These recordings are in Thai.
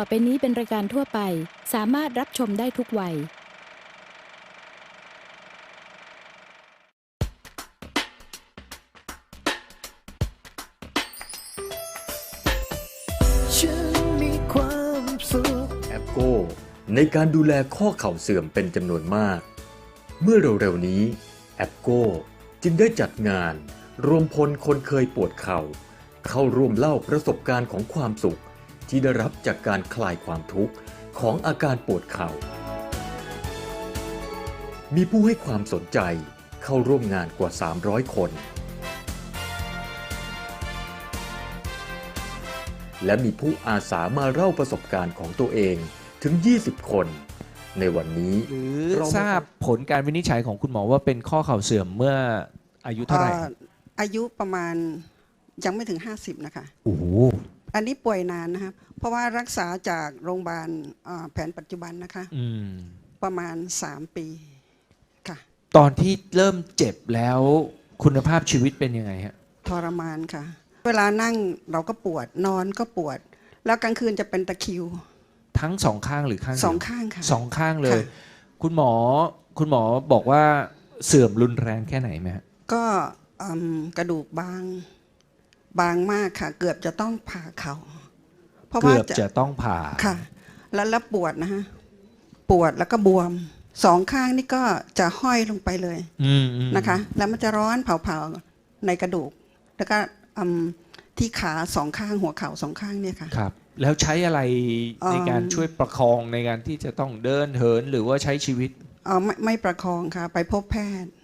ต่อไปนี้เป็นรายการทั่วไป สามารถรับชมได้ทุกวัย ฉันมีความสุข แอปโกในการดูแลข้อเข่าเสื่อมเป็นจำนวนมาก เมื่อเร็วๆนี้แอปโกจึงได้จัดงาน รวมพลคนเคยปวดเข่า เข้าร่วมเล่าประสบการณ์ของความสุข ที่ได้รับจากการคลายความทุกข์ของอาการปวดเข่า มีผู้ให้ความสนใจเข้าร่วมงานกว่า 300 คน และมีผู้อาสามาเล่าประสบการณ์ของตัวเองถึง 20 คน ในวันนี้หรือเรามาทราบผลการวินิจฉัยของคุณหมอว่าเป็นข้อเข่าเสื่อมเมื่ออายุเท่าไหร่อ่ออายุประมาณยังไม่ถึง 50 นะคะ โอ้โห อันนี้ป่วยนานนะครับ เพราะว่ารักษาจากโรงพยาบาลอ่าแผนปัจจุบันนะคะ อืม ประมาณ 3 ปีค่ะ ตอนที่เริ่มเจ็บแล้วคุณภาพชีวิตเป็นยังไงฮะ ทรมานค่ะ เวลานั่งเราก็ปวดนอนก็ปวด แล้วกลางคืนจะเป็นตะคริวทั้งสองข้างหรือข้างเดียวสองข้างค่ะ สองข้างเลย ค่ะ คุณหมอคุณหมอบอกว่าเสื่อมรุนแรงแค่ไหนไหมฮะก็อืมกระดูกบาง บางมากค่ะ เกือบจะต้องผ่าเขาเพราะว่าเกือบจะต้องผ่า ค่ะ แล้วแล้วปวดนะฮะปวดแล้วก็บวมสองข้างนี่ก็จะห้อยลงไปเลยอืมอืมนะคะ แล้วมันจะร้อนเผาๆในกระดูก แล้วก็อืมที่ขาสองข้างหัวเข่าสองข้างเนี่ยค่ะ ครับ แล้วใช้อะไรเอิ่ม ในการช่วยประคองในการที่จะต้องเดินเหินหรือว่าใช้ชีวิต เออไม่ไม่ประคองค่ะ ไปพบแพทย์ท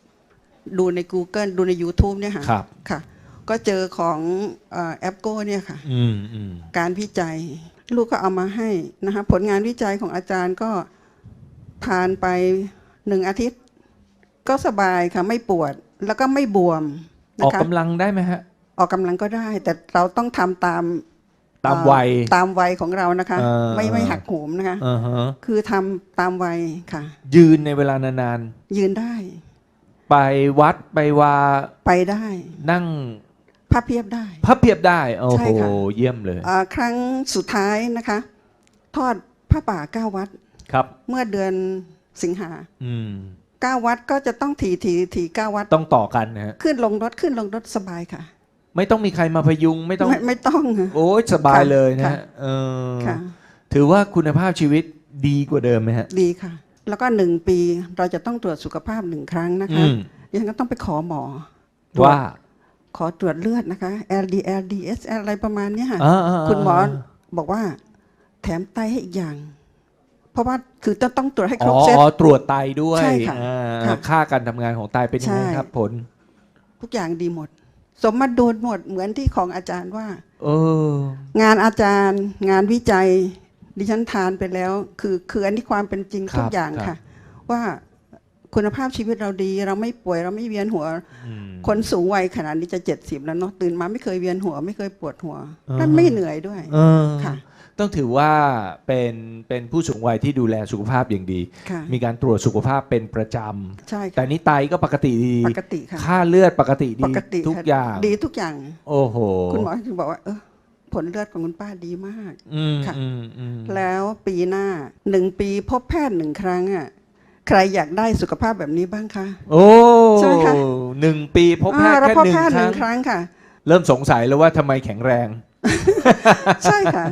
ดูใน Google ดูใน YouTube เนี่ยค่ะครับ ค่ะ ก็เจอของเอ่อแอปโก้เนี่ยค่ะ อืมอืมการวิจัย ลูกก็เอามาให้นะคะผลงานวิจัยของอาจารย์ก็ทานไปหนึ่งอาทิตย์ ก็สบายค่ะไม่ปวดแล้วก็ไม่บวมออกนะคะกำลังได้ไหมฮะ ออกกำลังก็ได้ แต่เราต้องทำตามตามเอ่อวัยตามวัยของเรานะคะ เออ ไม่ไม่หักโหมนะคะ อ่าฮะคือทำตามวัยค่ะ ยืนในเวลานานยืนได้ๆ ไปวัดไปวาไปได้นั่งพับเพียบได้ พับเพียบได้โอ้ใช่โหค่ะ เยี่ยมเลยอ่าครั้งสุดท้ายนะคะ ทอดผ้าป่าเก้าวัด ครับ เมื่อเดือนสิงหาอืม เก้าวัดก็จะต้องถีถีถีเก้าวัด ต้องต่อกันนะฮะขึ้นลงรถขึ้นลงรถสบายค่ะ ไม่ต้องมีใครมาพยุงไม่ต้อง ไม่ไม่ต้องค่ะ โอ้ยสบายเลยนะค่ะ ฮะเออค่ะ ถือว่าคุณภาพชีวิตดีกว่าเดิมไหมฮะ ดีค่ะ แล้วก็หนึ่งปีเราจะต้องตรวจสุขภาพหนึ่งครั้งนะคะอืมดิฉันก็ต้องไปขอหมอว่า ขอตรวจเลือดนะคะ LDL DSL อะไรประมาณเนี้ยค่ะอ่าๆๆคุณหมอบอกว่า แถมไตให้อีกอย่าง เพราะว่าคือต้องต้องตรวจให้ครบเซตอ๋อตรวจไตด้วยใช่ค่ะอ่าค่ะค่าการทำงานของไตเป็นยังไงใช่ครับผล ทุกอย่างดีหมด สมมาดูหมดเหมือนที่ของอาจารย์ว่า เออ งานอาจารย์ งานวิจัย ดิฉันทานไปแล้ว คือคืออันนี้ความเป็นจริงครับทุกอย่างครับ ค่ะ ว่าคุณภาพชีวิตเราดี เราไม่ป่วยเราไม่เวียนหัว อืม คนสูงวัยขนาดนี้จะเจ็ดสิบแล้วเนาะตื่นมาไม่เคยเวียนหัว ไม่เคยปวดหัวอ่า และไม่เหนื่อยด้วย เออค่ะ ต้องถือว่าเป็นเป็นผู้สูงวัยที่ดูแลสุขภาพอย่างดี ค่ะ มีการตรวจสุขภาพเป็นประจใช่ำ แต่ค่ะ นี้ไตก็ปกติดี ปกติค่ะ ค่าเลือดปกติปดีกติทุกค่ะอย่าง ดีทุกอย่าง โอ้โห คุณหมอถึงบอกว่าเออ ผลเลือดของคุณป้าดีมากอืมค่ะอืมอืมแล้วปีหน้าหนึ่งปีพบแพทย์หนึ่งครั้งอะใครอยากได้สุขภาพแบบนี้บ้างคะโอ้ใช่ไหมคะหนึ่งปีพบแพทย์อ่าเราแค่พบหนึ่งแพทย์คหรั้นึ่งงครั้งค่ะ เริ่มสงสัยแล้วว่าทำไมแข็งแรง ใช่ค่ะ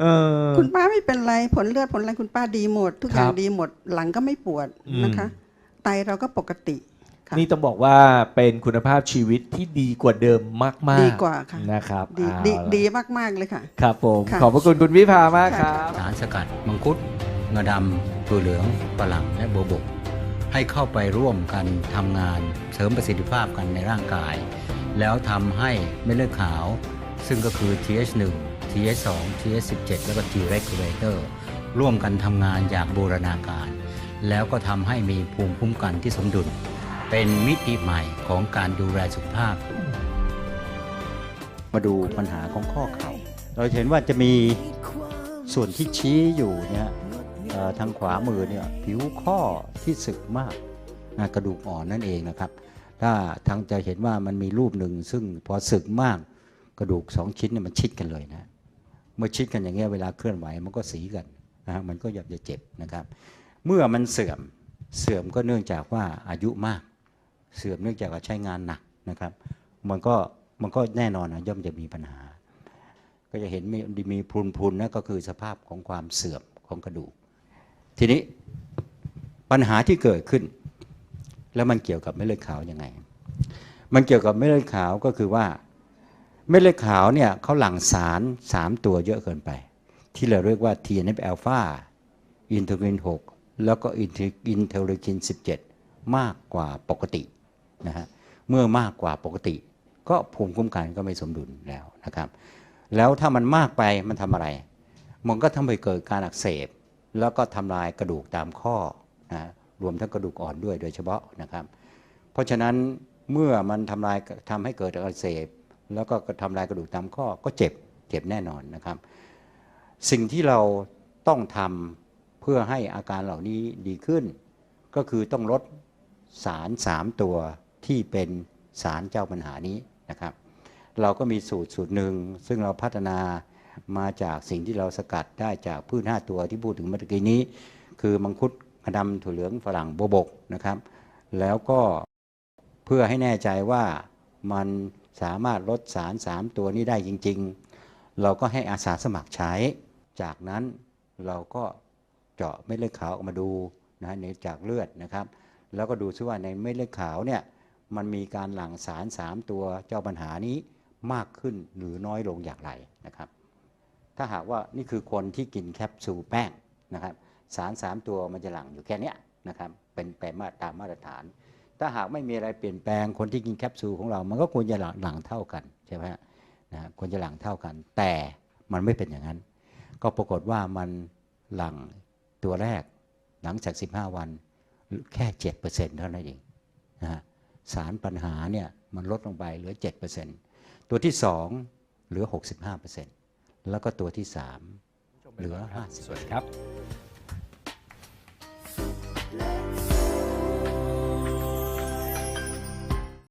เออคุณป้าไม่เป็นไรผลเลือดผลอะไรคุณป้าดีหมด ทุกอย่างครับดีหมดหลังก็ไม่ปวดอืมนะคะ ไตเราก็ปกติ ค่ะ นี่ต้องบอกว่าเป็นคุณภาพชีวิตที่ดีกว่าเดิมมากๆดีกว่าค่ะ นะครับดีเอาดีล่ะดีมาก ๆ เลยค่ะ ครับผม ค่ะ ขอบพระคุณคุณวิภามากครับ สารสกัด มังคุดงาดำตัวเหลืองฝรั่งและโบวบก ให้เข้าไปร่วมกันทำงานเสริมประสิทธิภาพกันในร่างกาย แล้วทำให้เม็ดเลือดขาว ซึ่งก็คือ TH1 TS2 TS17 แล้วก็ T regulator ร่วมกันทำงานอย่างบูรณาการ แล้วก็ทำให้มีภูมิคุ้มกันที่สมดุล เป็นมิติใหม่ของการดูแลสุขภาพ มาดูปัญหาของข้อเข่าเราเห็นว่าจะมีส่วนที่ชี้อยู่เนี่ยทางขวามือเนี่ยผิวข้อที่สึกมากนะกระดูกอ่อนนั่นเองนะครับ ถ้าทางจะเห็นว่ามันมีรูปหนึ่ง ซึ่งพอสึกมากกระดูกสองชิ้นเนี่ยมันชิดกันเลยนะเมื่อชิดกันอย่างเงี้ยเวลาเคลื่อนไหวมันก็สีกันนะฮะมันก็อยากจะเจ็บนะครับ เมื่อมันเสื่อมเสื่อมก็เนื่องจากว่าอายุมาก เสื่อมเนื่องจากว่าใช้งานหนักนะครับ มันก็มันก็แน่นอนนะย่อมจะมีปัญหา ก็จะเห็นมีมีพรุนพุนนะก็คือสภาพของความเสื่อมของกระดูก ทีนี้ปัญหาที่เกิดขึ้น แล้วมันเกี่ยวกับเม็ดเลือดขาวยังไง มันเกี่ยวกับเม็ดเลือดขาวก็คือว่าเม็ดเลือดขาวเนี่ยเขาหลั่งสาร 3 ตัวเยอะเกินไป ที่เราเรียกว่า TNF อ l p h a อินเทอร์ลิน 6 แล้วก็อินเทอร์ลิน 17 มากกว่าปกติ นะฮะเมื่อมากกว่าปกติ ก็ภูมิคุ้มกันก็ไม่สมดุลแล้วนะครับ แล้วถ้ามันมากไปมันทำอะไร มันก็ทำให้เกิดการอักเสบ แล้วก็ทำลายกระดูกตามข้อนะรวมทั้งกระดูกอ่อนด้วยโดยเฉพาะนะครับ เพราะฉะนั้นเมื่อมันทำลายทำให้เกิดอักเสบ แล้วก็ทำลายกระดูกตามข้อก็เจ็บเจ็บแน่นอนนะครับ สิ่งที่เราต้องทำเพื่อให้อาการเหล่านี้ดีขึ้น ก็คือต้องลดสาร 3 ตัว ที่เป็นสารเจ้าปัญหานี้นะครับ เราก็มีสูตรสูตรหนึ่ง ซึ่งเราพัฒนามาจากสิ่งที่เราสกัดได้จากพืช5ตัวที่พูดถึงเมื่อกี้นี้ คือมังคุดกระดำถั่วเหลืองฝรั่งโบบกนะครับ แล้วก็เพื่อให้แน่ใจว่ามันสามารถลดสาร 3 ตัวนี้ได้จริง ๆ เราก็ให้อาสาสมัครใช้ จากนั้นเราก็เจาะเม็ดเลือดขาวออกมาดูนะฮะในจากเลือดนะครับ แล้วก็ดูซิว่าในเม็ดเลือดขาวเนี่ย มันมีการหลั่งสาร 3 ตัวเจ้าปัญหานี้มากขึ้นหรือน้อยลงอย่างไรนะครับ ถ้าหากว่านี่คือคนที่กินแคปซูลแป้งนะครับสาร 3 ตัวมันจะหลั่งอยู่แค่นี้นะครับเป็นไปมาตามมาตรฐาน ถ้าหากไม่มีอะไรเปลี่ยนแปลงคนที่กินแคปซูลของเรา มันก็ควรจะหลั่งเท่ากันใช่ไหมฮะนะฮะควรจะหลั่งเท่ากัน แต่มันไม่เป็นอย่างนั้น ก็ปรากฏว่ามันหลั่งตัวแรกหลังจาก 15 วันแค่ 7%เท่านั้นเองนะฮะ สารปัญหาเนี่ยมันลดลงไปเหลือ 7%ตัวที่ 2 เหลือ 65%แล้วก็ตัวที่ 3 เหลือ 50%สวัสดีครับ